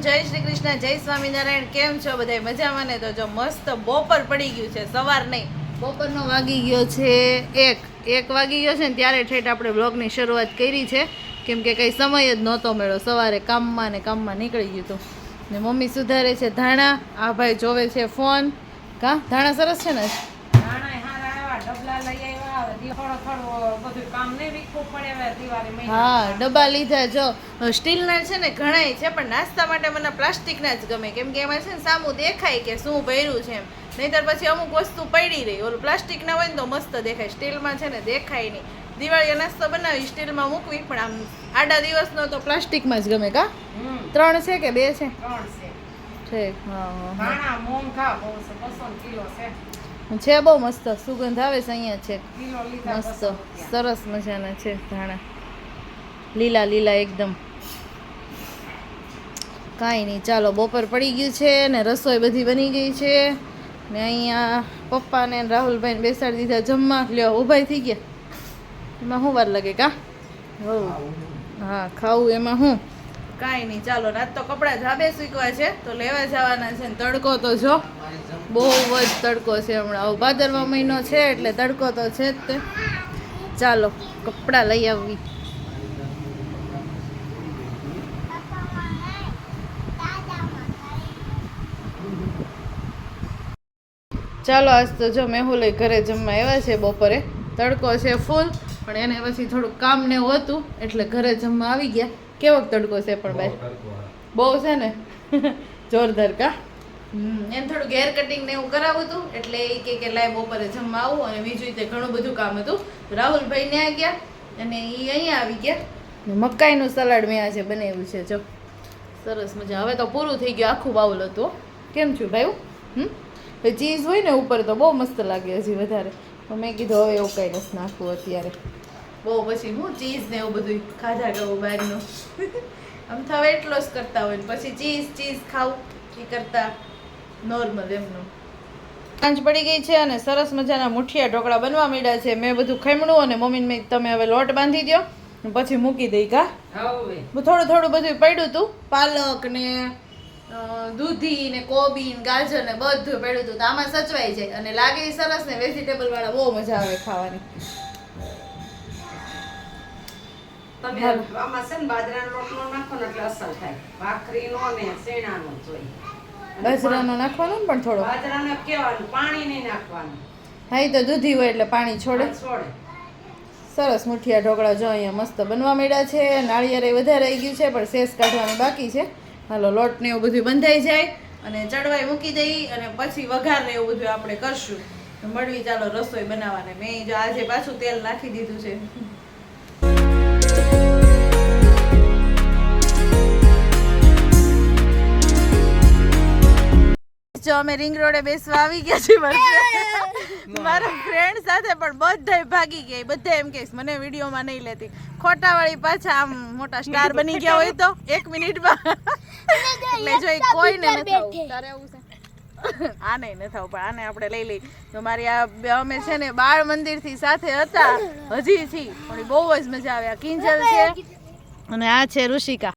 જય સ્વામિનારાયણ. કેમ છો બધા મજામાં ને? તો જો મસ્ત બપોર પડી ગયું છે, સવાર નહીં. બપોરનો વાગી ગયો છે એક. એક વાગી ગયો છે ને ત્યારે ઠેઠ આપણે બ્લોગની શરૂઆત કરી છે. કેમ કે કંઈ સમય જ નહોતો મળ્યો. સવારે કામમાં ને કામમાં નીકળી ગયું હતું ને મમ્મી સુધારે છે ધાણા. આ ભાઈ જોવે છે ફોન. કા? ધાણા સરસ છે ને? હા ડબ્બા લીધા. જો સ્ટીલના છે ને ઘણાય છે પણ નાસ્તા માટે મને પ્લાસ્ટિકના જ ગમે. કેમ કે એમાં છે ને સામું દેખાય કે શું ભર્યું છે એમ. નહીંતર પછી અમુક વસ્તુ પડી રહી. ઓલું પ્લાસ્ટિકના હોય ને તો મસ્ત દેખાય. સ્ટીલમાં છે ને દેખાય નહીં. દિવાળીએ નાસ્તો બનાવી સ્ટીલમાં મૂકવી પણ આમ આડા દિવસનો તો પ્લાસ્ટિકમાં જ ગમે કા? ત્રણ છે કે બે છે? ત્રણ છે. ઠીક હા હા મોંઘા બહુ છે, બસો કિલો છે. છે બહુ મસ્ત. સુગંધ આવે છે અહીંયા છે. મસ્ત. સરસ મજાના છે ધાણા. લીલા લીલા એકદમ. કાંઈ નહીં ચાલો બપોર પડી ગયું છે ને રસોઈ બધી બની ગઈ છે. ને અહીંયા પપ્પાને રાહુલભાઈને બેસાડી દીધા જમવા. લ્યો ઉભાઈ થઈ ગયા. એમાં શું વાર લાગે કા? હા. ખાવું એમાં શું? કાંઈ નહીં ચાલો રાત તો કપડાં ધાબે સૂકવા છે. તો લેવા જવાના છે ને તડકો તો જો. બહુ જ તડકો છે હમણાં. ભાદરવા મહિનો છે એટલે તડકો તો છે જ તે. ચાલો કપડાં લઈ આવવી ચાલો આજ તો જો મેહુલે ઘરે જમવા આવ્યા છે બપોરે. તડકો છે ફૂલ પણ એને પછી થોડુંક કામ ને એવું હતું એટલે ઘરે જમવા આવી ગયા. કેવો તડકો છે પણ ભાઈ? બહુ છે ને? જોરદાર કા? એને થોડુંક હેર કટિંગ ને એવું કરાવું હતું એટલે એ કે કે લાય બપોરે જમવા આવું, અને બીજું રીતે ઘણું બધું કામ હતું. રાહુલભાઈ ત્યાં ગયા, અને એ અહીંયા આવી ગયા. મકાઈનું સલાડ મેં આજે બનાવ્યું છે, જો. સરસ મજા. હવે તો પૂરું થઈ ગયું આખું બાઉલ હતું કેમ છું ભાઈ હમ? ચીઝ હોય ને ઉપર તો બહુ મસ્ત લાગે હજી વધારે. તો મેં કીધું હવે એવું કંઈ રસ નાખવું અત્યારે. બહુ પછી હું ચીઝ ને એવું બધું ખાધા કરવું બહારનું. આમ તો એટલો જ કરતા હોય પછી ચીઝ ચીઝ ખાવું, એ કરતા નોર્મલ એમનું. સાંજ પડી ગઈ છે અને સરસ મજાના મુઠિયા ઢોકળા બનવા માંડ્યા છે. મેં બધું ખમણું અને મમ્મીને મેં તમે હવે લોટ બાંધી દો પછી મૂકી દઈ કા હવે થોડું થોડું બધું પડ્યું હતું પાલક ને દૂધી ને કોબી ને ગાજર ને બધું પડ્યું હતું તો આમાં સચવાઈ જાય. અને લાગે સરસ ને વેજીટેબલ વાળા બહુ મજા આવે ખાવાની. તમે આમાં છે ને બાજરાનો રોટલો નાખો ને એટલે અસર થાય. ભાખરીનો ને શેણાનો જોઈએ બાજરાનો નાખવાનો ને પણ થોડો? બાજરાનો કેવાનું પાણી નહીં નાખવાનું. હા એ તો દૂધી હોય એટલે પાણી છોડે. છોડે. સરસ મુઠિયા ઢોકળા જો અહીંયા મસ્ત બનવા મળ્યા છે. નાળિયેર વધારે આવી ગયું છે પણ શેષ કાઢવાનું બાકી છે. હાલો લોટ ને એવું બધું બંધાઈ જાય અને ચડવાઈ મૂકી દઈ અને પછી વઘાર ને એવું બધું આપણે કરશું. મળવી ચાલો રસોઈ બનાવવાને. મેં જો આજે પાછું તેલ નાખી દીધું છે. જો અમે રિંગ રોડે બેસવા આવી ગયા છીએ મારા મારા ફ્રેન્ડ સાથે પણ બધાય ભાગી ગયા. બધા એમ કહેશ મને વિડીયોમાં નહીં લેતી. ખોટા વાળી પાછા આમ મોટા સ્ટાર બની ગયા હોય તો એક મિનિટમાં. એટલે જો કોઈને નથી આ નહીં ન આવું પણ આને આપણે લઈ લઈ. તો મારી આ બે- અમે છે ને બાળ મંદિરથી સાથે હતા હજી થી. પણ બહુ જ મજા આવે. આ કિંજલ છે અને આ છે ઋષિકા.